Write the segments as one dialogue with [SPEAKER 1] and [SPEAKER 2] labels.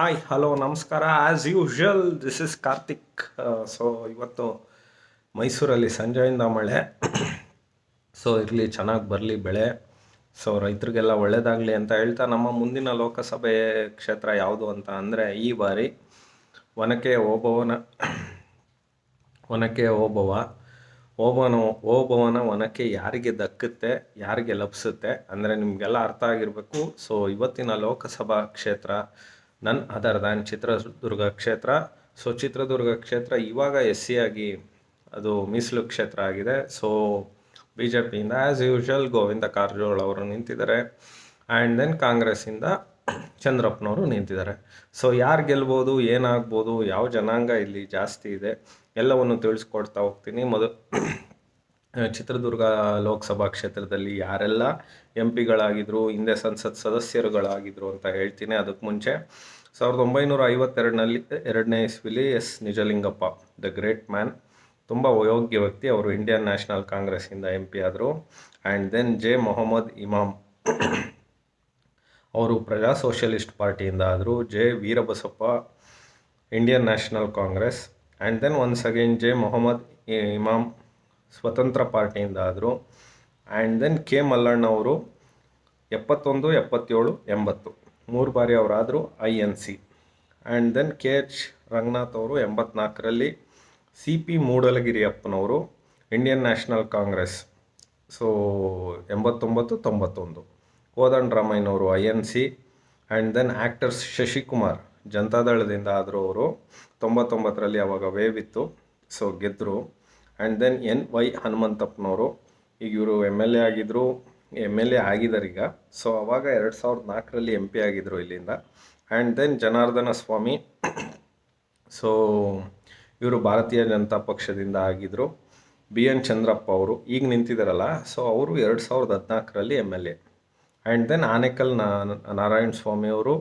[SPEAKER 1] Hi hello ನಮಸ್ಕಾರ. As usual this is Karthik so ಇವತ್ತು ಮೈಸೂರಲ್ಲಿ ಸಂಜೆಯಿಂದ ಮಳೆ. ಸೊ ಇರಲಿ, ಚೆನ್ನಾಗಿ ಬರಲಿ ಬೆಳೆ. ಸೊ ರೈತರಿಗೆಲ್ಲ ಒಳ್ಳೆಯದಾಗಲಿ ಅಂತ ಹೇಳ್ತಾ ನಮ್ಮ ಮುಂದಿನ ಲೋಕಸಭೆ ಕ್ಷೇತ್ರ ಯಾವುದು ಅಂತ ಅಂದರೆ, ಈ ಬಾರಿ ಒನಕೆ ಓಬವನ ಒನಕೆ ಓಬವ ಓಬವನ ಓಬವನ ಒನಕೆ ಯಾರಿಗೆ ದಕ್ಕುತ್ತೆ, ಯಾರಿಗೆ ಲಭಿಸುತ್ತೆ ಅಂದರೆ ನಿಮಗೆಲ್ಲ ಅರ್ಥ ಆಗಿರಬೇಕು. ಸೊ ಇವತ್ತಿನ ಲೋಕಸಭಾ ಕ್ಷೇತ್ರ ನನ್ ಅದರ್ ದ್ಯಾನ್ ಚಿತ್ರದುರ್ಗ ಕ್ಷೇತ್ರ. ಸೊ ಚಿತ್ರದುರ್ಗ ಕ್ಷೇತ್ರ ಇವಾಗ ಎಸ್ ಸಿ ಆಗಿ ಅದು ಮೀಸಲು ಕ್ಷೇತ್ರ ಆಗಿದೆ. ಸೊ ಬಿ ಜೆ ಪಿಯಿಂದ ಆ್ಯಸ್ ಯೂಶುವಲ್ ಗೋವಿಂದ ಕಾರಜೋಳ ಅವರು ನಿಂತಿದ್ದಾರೆ. ಆ್ಯಂಡ್ ದೆನ್ ಕಾಂಗ್ರೆಸ್ಸಿಂದ ಚಂದ್ರಪ್ಪನವರು ನಿಂತಿದ್ದಾರೆ. ಸೊ ಯಾರು ಗೆಲ್ಬೋದು, ಏನಾಗ್ಬೋದು, ಯಾವ ಜನಾಂಗ ಇಲ್ಲಿ ಜಾಸ್ತಿ ಇದೆ, ಎಲ್ಲವನ್ನು ತಿಳಿಸ್ಕೊಡ್ತಾ ಹೋಗ್ತೀನಿ. ಮೊದ ಚಿತ್ರದುರ್ಗ ಲೋಕಸಭಾ ಕ್ಷೇತ್ರದಲ್ಲಿ ಯಾರೆಲ್ಲ ಎಂ ಪಿಗಳಾಗಿದ್ದರು ಹಿಂದೆ ಸಂಸತ್ ಸದಸ್ಯರುಗಳಾಗಿದ್ದರು ಅಂತ ಹೇಳ್ತೀನಿ ಅದಕ್ಕೆ ಮುಂಚೆ. ಸಾವಿರದ ಒಂಬೈನೂರ ಐವತ್ತೆರಡನಲ್ಲಿ ಎರಡನೇ ಇಸ್ವಿಲಿ S Nijalingappa, the great man. ತುಂಬ ಯೋಗ್ಯ ವ್ಯಕ್ತಿ, ಅವರು ಇಂಡಿಯನ್ ನ್ಯಾಷನಲ್ ಕಾಂಗ್ರೆಸ್ಸಿಂದ ಎಂ ಪಿ ಆದರು. And then J Mohammed Imam. ಅವರು ಪ್ರಜಾ ಸೋಷಲಿಸ್ಟ್ ಪಾರ್ಟಿಯಿಂದ ಆದರು. J Veerabasappa, Indian National Congress. And then once again J Mohammed Imam. Swatantra ಪಾರ್ಟಿಯಿಂದ ಆದರು ಆ್ಯಂಡ್ ದೆನ್ ಕೆ ಮಲ್ಲಣ್ಣ ಅವರು ಎಪ್ಪತ್ತೊಂದು, ಎಪ್ಪತ್ತೇಳು, ಎಂಬತ್ತು. ಮೂರು ಬಾರಿ ಅವರಾದರು I N C and then K H Ranganath ಅವರು ಎಂಬತ್ನಾಲ್ಕರಲ್ಲಿ ಸಿ ಪಿ ಮೂಡಲಗಿರಿಯಪ್ಪನವರು ಇಂಡಿಯನ್ ನ್ಯಾಷನಲ್ ಕಾಂಗ್ರೆಸ್ ಸೊ ಎಂಬತ್ತೊಂಬತ್ತು, ತೊಂಬತ್ತೊಂದು. ಕೋದಂಡರಾಮಯ್ಯನವರು I N C and then actors Shashikumar, ಜನತಾದಳದಿಂದ ಆದರೂ ಅವರು ತೊಂಬತ್ತೊಂಬತ್ತರಲ್ಲಿ ಅವಾಗ ವೇವ್ ಇತ್ತು. ಸೊ ಗೆದ್ದರು ಆ್ಯಂಡ್ ದೆನ್ ಎನ್ ವೈ ಹನುಮಂತಪ್ಪನವರು, ಈಗ ಇವರು ಎಂ ಎಲ್ ಎ ಆಗಿದ್ದರು ಎಂ ಎಲ್ ಎ ಆಗಿದ್ದಾರೆ ಈಗ. ಸೊ ಅವಾಗ ಎರಡು ಸಾವಿರದ ನಾಲ್ಕರಲ್ಲಿ ಎಂ ಪಿ ಆಗಿದ್ದರು ಇಲ್ಲಿಂದ. And then Janardhana Swamy so ಇವರು ಭಾರತೀಯ ಜನತಾ ಪಕ್ಷದಿಂದ ಆಗಿದ್ದರು ಬಿ ಎನ್ ಚಂದ್ರಪ್ಪ ಅವರು ಈಗ ನಿಂತಿದ್ದಾರಲ್ಲ ಸೊ ಅವರು ಎರಡು ಸಾವಿರದ ಹದಿನಾಲ್ಕರಲ್ಲಿ M L A and then Anekal Narayana Swamy ಅವರು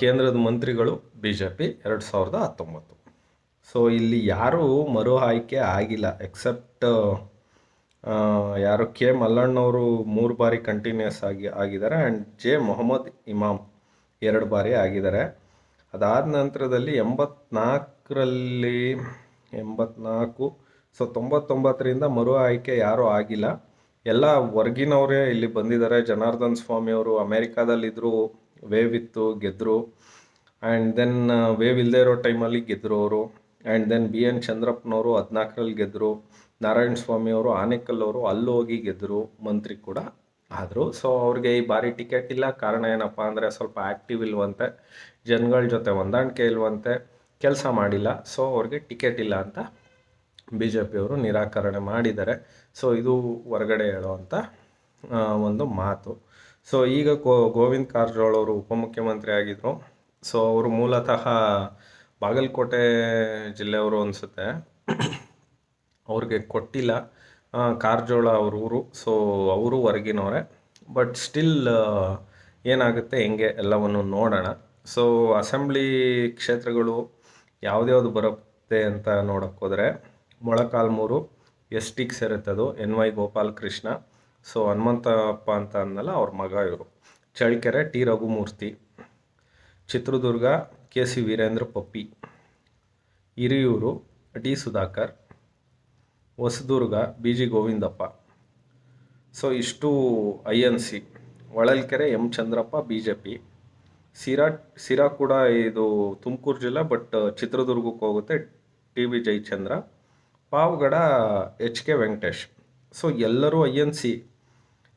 [SPEAKER 1] ಕೇಂದ್ರದ ಮಂತ್ರಿಗಳು, ಬಿ ಜೆ ಪಿ ಎರಡು ಸಾವಿರದ ಹತ್ತೊಂಬತ್ತು. ಸೊ ಇಲ್ಲಿ ಯಾರೂ ಮರು ಆಯ್ಕೆ ಆಗಿಲ್ಲ ಎಕ್ಸೆಪ್ಟ್ ಯಾರು ಕೆ ಮಲ್ಲಣ್ಣವರು ಮೂರು ಬಾರಿ ಕಂಟಿನ್ಯೂಸ್ ಆಗಿ, ಆಗಿದ್ದಾರೆ ಆ್ಯಂಡ್ ಜೆ ಮೊಹಮ್ಮದ್ ಇಮಾಮ್ ಎರಡು ಬಾರಿ ಆಗಿದ್ದಾರೆ. ಅದಾದ ನಂತರದಲ್ಲಿ ಎಂಬತ್ನಾಲ್ಕರಲ್ಲಿ, ಎಂಬತ್ನಾಲ್ಕು ಸೊ ತೊಂಬತ್ತೊಂಬತ್ತರಿಂದ ಮರು ಆಯ್ಕೆ ಯಾರೂ ಆಗಿಲ್ಲ. ಎಲ್ಲ ವರ್ಗಿನವರೇ ಇಲ್ಲಿ ಬಂದಿದ್ದಾರೆ. ಜನಾರ್ದನ್ ಸ್ವಾಮಿಯವರು ಅಮೇರಿಕಾದಲ್ಲಿದ್ದರು ವೇವ್ ಇತ್ತು ಗೆದ್ದರು ಆ್ಯಂಡ್ ದೆನ್ ವೇವ್ ಇಲ್ಲದೆ ಇರೋ ಟೈಮಲ್ಲಿ ಗೆದ್ದರು ಅವರು. ಆ್ಯಂಡ್ ದೆನ್ ಬಿ ಎನ್ ಚಂದ್ರಪ್ಪನವರು ಹದಿನಾಲ್ಕರಲ್ಲಿ ಗೆದ್ದರು ನಾರಾಯಣ ಸ್ವಾಮಿ ಅವರು ಆನೇಕಲ್ ಅವರು ಅಲ್ಲಿ ಹೋಗಿ ಗೆದ್ದರು ಮಂತ್ರಿ ಕೂಡ ಆದರು. ಸೊ ಅವ್ರಿಗೆ ಈ ಬಾರಿ ಟಿಕೆಟ್ ಇಲ್ಲ. ಕಾರಣ ಏನಪ್ಪ ಅಂದರೆ ಸ್ವಲ್ಪ ಆ್ಯಕ್ಟಿವ್ ಇಲ್ವಂತೆ. ಜನಗಳ ಜೊತೆ ಹೊಂದಾಣಿಕೆ ಇಲ್ವಂತೆ. ಕೆಲಸ ಮಾಡಿಲ್ಲ. ಸೊ ಅವ್ರಿಗೆ ಟಿಕೆಟ್ ಇಲ್ಲ ಅಂತ ಬಿ ಜೆ ಪಿಯವರು ನಿರಾಕರಣೆ ಮಾಡಿದ್ದಾರೆ. ಸೊ ಇದು ಹೊರಗಡೆ ಹೇಳುವಂಥ ಒಂದು ಮಾತು. ಸೊ ಈಗ ಗೋವಿಂದ್ ಕಾರಜೋಳ ಅವರು ಉಪಮುಖ್ಯಮಂತ್ರಿ ಆಗಿದ್ದರು ಸೊ ಅವರು ಮೂಲತಃ ಬಾಗಲಕೋಟೆ ಜಿಲ್ಲೆಯವರು ಅನಿಸುತ್ತೆ. ಅವ್ರಿಗೆ ಕೊಟ್ಟಿಲ್ಲ. ಕಾರಜೋಳ ಅವ್ರ ಊರು. ಸೊ ಅವರು ಹೊರಗಿನವರೇ. ಬಟ್ ಸ್ಟಿಲ್ ಏನಾಗುತ್ತೆ ಹೆಂಗೆ ಎಲ್ಲವನ್ನು ನೋಡೋಣ. ಸೊ ಅಸೆಂಬ್ಲಿ ಕ್ಷೇತ್ರಗಳು ಯಾವ್ದ್ಯಾವ್ದು ಬರುತ್ತೆ ಅಂತ ನೋಡೋಕ್ಕೋದ್ರೆ ಮೊಳಕಾಲ್ಮೂರು ಎಸ್ ಟಿಗೆ ಸೇರುತ್ತೆ ಅದು, N Y Gopal Krishna so Hanumanthappa ಅಂತ ಅಂದಲ್ಲ ಅವ್ರ ಮಗ ಇವರು. Challakere T Raghumurthy. Chitradurga K C Veerendra Puppy, Hiriyur D Sudhakar, Hosadurga B G Govindappa. So, ಇಷ್ಟು I N C, Holalkere M Chandrappa B J P. Sira Sira ಕೂಡ ಇದು ತುಮಕೂರು ಜಿಲ್ಲೆ, but ಚಿತ್ರದುರ್ಗಕ್ಕೆ ಹೋಗುತ್ತೆ T V Jayachandra, Pavagada H K Venkatesh. So, ಎಲ್ಲರೂ I N C,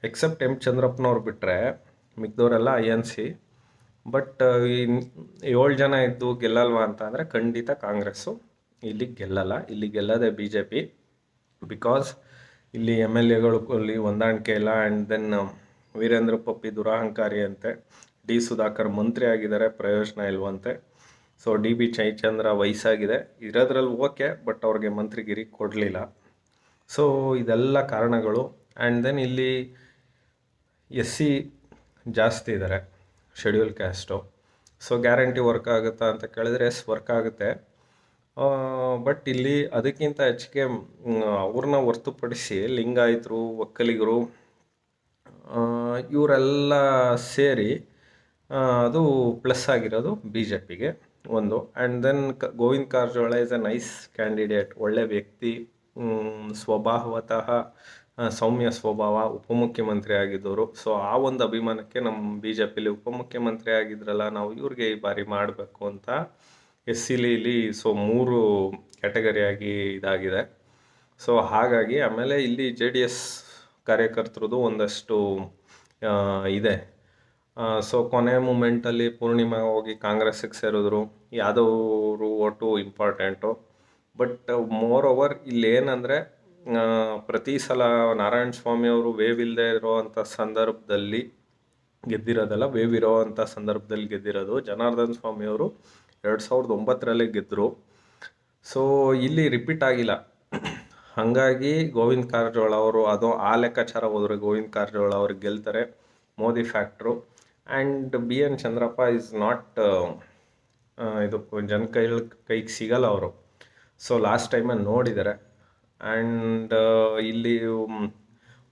[SPEAKER 1] except M ಚಂದ್ರಪ್ಪನವ್ರು ಬಿಟ್ಟರೆ ಮಿಕ್ದವರೆಲ್ಲ I N C. But ಏಳು ಜನ ಇದ್ದು ಗೆಲ್ಲಲ್ವಾ ಅಂತ ಅಂದರೆ ಖಂಡಿತ ಕಾಂಗ್ರೆಸ್ಸು ಇಲ್ಲಿ ಗೆಲ್ಲಲ್ಲ. ಇಲ್ಲಿ ಗೆಲ್ಲದೆ ಬಿ ಜೆ ಪಿ ಬಿಕಾಸ್ ಇಲ್ಲಿ ಎಂ ಎಲ್ ಎಗಳು ಅಲ್ಲಿ ಹೊಂದಾಣಿಕೆ ಇಲ್ಲ. ಆ್ಯಂಡ್ ದೆನ್ ವೀರೇಂದ್ರ ಪಪ್ಪಿ ದುರಹಂಕಾರಿ ಅಂತೆ. ಡಿ ಸುಧಾಕರ್ ಮಂತ್ರಿ ಆಗಿದ್ದಾರೆ, ಪ್ರಯೋಜನ ಇಲ್ವಂತೆ. ಸೊ ಡಿ ಬಿ ಚೈಚಂದ್ರ ವಯಸ್ಸಾಗಿದೆ. ಇರೋದ್ರಲ್ಲಿ ಓಕೆ ಬಟ್ ಅವ್ರಿಗೆ ಮಂತ್ರಿಗಿರಿ ಕೊಡಲಿಲ್ಲ. ಸೊ ಇದೆಲ್ಲ ಕಾರಣಗಳು. ಆ್ಯಂಡ್ ದೆನ್ ಇಲ್ಲಿ ಎಸ್ ಸಿ ಜಾಸ್ತಿ ಇದ್ದಾರೆ schedule caste so guarantee work ಆಗುತ್ತಾ ಅಂತ ಕೇಳಿದ್ರೆ ಎಸ್ ವರ್ಕ್ ಆಗುತ್ತೆ. ಬಟ್ ಇಲ್ಲಿ ಅದಕ್ಕಿಂತ ಹೆಚ್ಚಿಗೆ ಅವ್ರನ್ನ ಹೊರ್ತುಪಡಿಸಿ ಲಿಂಗಾಯಿತರು, ಒಕ್ಕಲಿಗರು ಇವರೆಲ್ಲ ಸೇರಿ ಅದು ಪ್ಲಸ್ ಆಗಿರೋದು ಬಿ ಜೆ ಪಿಗೆ ಒಂದು. ಆ್ಯಂಡ್ ದೆನ್ ಕ, Govind Karajol is a nice candidate ಒಳ್ಳೆ ವ್ಯಕ್ತಿ ಸ್ವಭಾವತಃ ಸೌಮ್ಯ ಸ್ವಭಾವ ಉಪಮುಖ್ಯಮಂತ್ರಿ ಆಗಿದ್ದವರು ಸೊ ಆ ಒಂದು ಅಭಿಮಾನಕ್ಕೆ ನಮ್ಮ ಬಿ ಜೆ ಪಿಲಿ ಉಪಮುಖ್ಯಮಂತ್ರಿ ಆಗಿದ್ರಲ್ಲ ನಾವು ಇವ್ರಿಗೆ ಈ ಬಾರಿ ಮಾಡಬೇಕು ಅಂತ ಎಸ್ ಸಿಲಿಲಿ ಸೊ ಮೂರು ಕ್ಯಾಟಗರಿಯಾಗಿ ಇದಾಗಿದೆ. ಸೊ ಹಾಗಾಗಿ ಆಮೇಲೆ ಇಲ್ಲಿ ಜೆ ಡಿ ಎಸ್ ಕಾರ್ಯಕರ್ತರದ್ದು ಒಂದಷ್ಟು ಇದೆ. ಸೊ ಕೊನೆ ಮೂಮೆಂಟಲ್ಲಿ ಪೂರ್ಣಿಮಾ ಹೋಗಿ ಕಾಂಗ್ರೆಸ್ಸಿಗೆ ಸೇರಿದ್ರು. ಯಾದವರು vote important but more over ಇಲ್ಲಿ ಏನಂದರೆ ಪ್ರತಿ ಸಲ ನಾರಾಯಣ ಸ್ವಾಮಿ ಅವರು ವೇವ್ ಇಲ್ಲದೆ ಇರೋವಂಥ ಸಂದರ್ಭದಲ್ಲಿ ಗೆದ್ದಿರೋದಲ್ಲ ವೇವ್ ಇರೋವಂಥ ಸಂದರ್ಭದಲ್ಲಿ ಗೆದ್ದಿರೋದು ಜನಾರ್ದನ್ ಸ್ವಾಮಿ ಅವರು ಎರಡು ಸಾವಿರದ ಒಂಬತ್ತರಲ್ಲೇ ಗೆದ್ದರು ಸೊ ಇಲ್ಲಿ ರಿಪೀಟ್ ಆಗಿಲ್ಲ. ಹಾಗಾಗಿ ಗೋವಿಂದ ಕಾರಜೋಳ ಅವರು ಅದು ಆ ಲೆಕ್ಕಾಚಾರ ಹೋದರೆ ಗೋವಿಂದ ಕಾರಜೋಳ ಅವರು ಗೆಲ್ತಾರೆ, Modi factor and B N Chandrappa is not ಇದು ಜನ ಕೈ ಕೈಗೆ ಸಿಗಲ್ಲ ಅವರು. ಸೊ ಲಾಸ್ಟ್ ಟೈಮಲ್ಲಿ ನೋಡಿದ್ದಾರೆ ಆ್ಯಂಡ್ ಇಲ್ಲಿ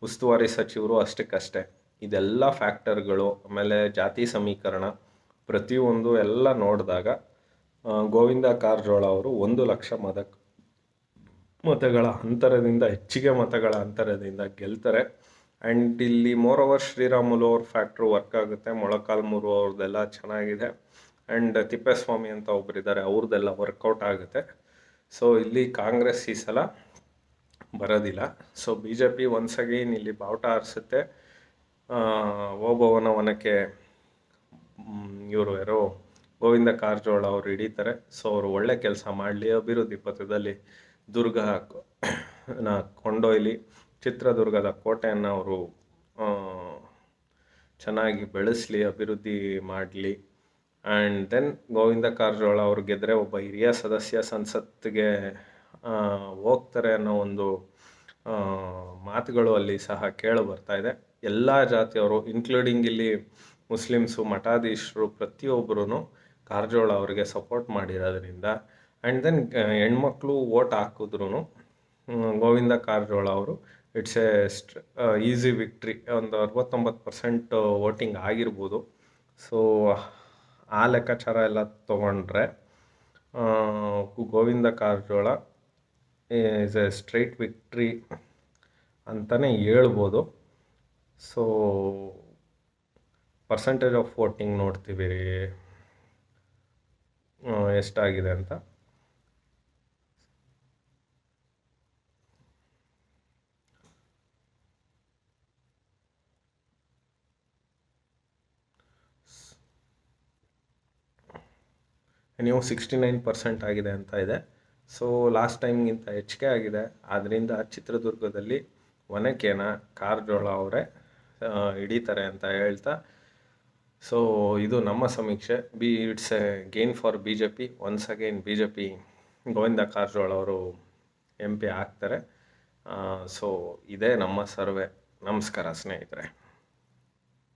[SPEAKER 1] ಉಸ್ತುವಾರಿ ಸಚಿವರು ಅಷ್ಟಕ್ಕಷ್ಟೇ. ಇದೆಲ್ಲ ಫ್ಯಾಕ್ಟರ್ಗಳು, ಆಮೇಲೆ ಜಾತಿ ಸಮೀಕರಣ ಪ್ರತಿಯೊಂದು ಎಲ್ಲ ನೋಡಿದಾಗ ಗೋವಿಂದ ಕಾರಜೋಳ ಅವರು ಒಂದು ಲಕ್ಷ ಮತ, ಮತಗಳ ಅಂತರದಿಂದ, ಹೆಚ್ಚಿಗೆ ಮತಗಳ ಅಂತರದಿಂದ ಗೆಲ್ತಾರೆ. ಆ್ಯಂಡ್ ಇಲ್ಲಿ ಮೋರ್ ಓವರ್ ಶ್ರೀರಾಮುಲು ಅವ್ರ ಫ್ಯಾಕ್ಟ್ರು ವರ್ಕ್ ಆಗುತ್ತೆ. ಮೊಳಕಾಲ್ಮೂರು ಅವ್ರದ್ದೆಲ್ಲ ಚೆನ್ನಾಗಿದೆ. ಆ್ಯಂಡ್ ತಿಪ್ಪೇಸ್ವಾಮಿ ಅಂತ ಒಬ್ಬರಿದ್ದಾರೆ ಅವ್ರದ್ದೆಲ್ಲ ವರ್ಕೌಟ್ ಆಗುತ್ತೆ. ಸೊ ಇಲ್ಲಿ ಕಾಂಗ್ರೆಸ್ ಈ ಸಲ ಬರೋದಿಲ್ಲ. So B J P once again ಇಲ್ಲಿ ಬಾವುಟ ಆರಿಸುತ್ತೆ. ಓಬವ್ವನ ವನಕ್ಕೆ ಇವರು ಯಾರೋ ಗೋವಿಂದ ಕಾರಜೋಳ ಅವರು ಹಿಡಿತಾರೆ. ಸೊ ಅವರು ಒಳ್ಳೆ ಕೆಲಸ ಮಾಡಲಿ. ಅಭಿವೃದ್ಧಿ ಪಥದಲ್ಲಿ ದುರ್ಗ ನ ಕೊಂಡೊಯ್ಲಿ. ಚಿತ್ರದುರ್ಗದ ಕೋಟೆಯನ್ನು ಅವರು ಚೆನ್ನಾಗಿ ಬೆಳೆಸಲಿ, ಅಭಿವೃದ್ಧಿ ಮಾಡಲಿ. ಆ್ಯಂಡ್ ದೆನ್ ಗೋವಿಂದ ಕಾರಜೋಳ ಅವರು ಗೆದ್ದರೆ ಒಬ್ಬ ಹಿರಿಯ ಸದಸ್ಯ ಸಂಸತ್ತಿಗೆ ಹೋಗ್ತಾರೆ ಅನ್ನೋ ಒಂದು ಮಾತುಗಳು ಅಲ್ಲಿ ಸಹ ಕೇಳಿ ಬರ್ತಾ ಇದೆ. ಎಲ್ಲ ಜಾತಿಯವರು ಇನ್ಕ್ಲೂಡಿಂಗ್ ಇಲ್ಲಿ ಮುಸ್ಲಿಮ್ಸು, ಮಠಾಧೀಶರು ಪ್ರತಿಯೊಬ್ಬರೂ ಕಾರಜೋಳ ಅವರಿಗೆ ಸಪೋರ್ಟ್ ಮಾಡಿರೋದ್ರಿಂದ. ಆ್ಯಂಡ್ ದೆನ್ ಹೆಣ್ಮಕ್ಳು ಓಟ್ ಹಾಕಿದ್ರು ಗೋವಿಂದ ಕಾರಜೋಳ ಅವರು ಇಟ್ಸ್ ಎ ಈಸಿ ವಿಕ್ಟ್ರಿ ಒಂದು ಅರವತ್ತೊಂಬತ್ತು ಪರ್ಸೆಂಟ್ ವೋಟಿಂಗ್ ಆಗಿರ್ಬೋದು. ಸೊ ಆ ಲೆಕ್ಕಾಚಾರ ಎಲ್ಲ ತೊಗೊಂಡ್ರೆ Govinda Karajol is a straight victory ಅಂತಲೇ ಹೇಳ್ಬೋದು. ಸೊ ಪರ್ಸೆಂಟೇಜ್ ಆಫ್ ವೋಟಿಂಗ್ ನೋಡ್ತೀವಿ. ಎಷ್ಟಾಗಿದೆ ಅಂತ. ನೀವು ಸಿಕ್ಸ್ಟಿ ನೈನ್ ಪರ್ಸೆಂಟ್ ಆಗಿದೆ ಅಂತ ಇದೆ. ಸೊ ಲಾಸ್ಟ್ ಟೈಮ್ಗಿಂತ ಹೆಚ್ಚಿಗೆ ಆಗಿದೆ. ಆದ್ದರಿಂದ ಚಿತ್ರದುರ್ಗದಲ್ಲಿ ಒನಕೆನ ಕಾರಜೋಳ ಅವರೇ ಹಿಡಿತಾರೆ ಅಂತ ಹೇಳ್ತಾ. ಸೊ ಇದು ನಮ್ಮ ಸಮೀಕ್ಷೆ. Be it's a gain for B J P once again B J P Govinda Karjol ಅವರು ಎಂ ಪಿ ಆಗ್ತಾರೆ. ಸೊ ಇದೇ ನಮ್ಮ ಸರ್ವೆ. ನಮಸ್ಕಾರ ಸ್ನೇಹಿತರೆ.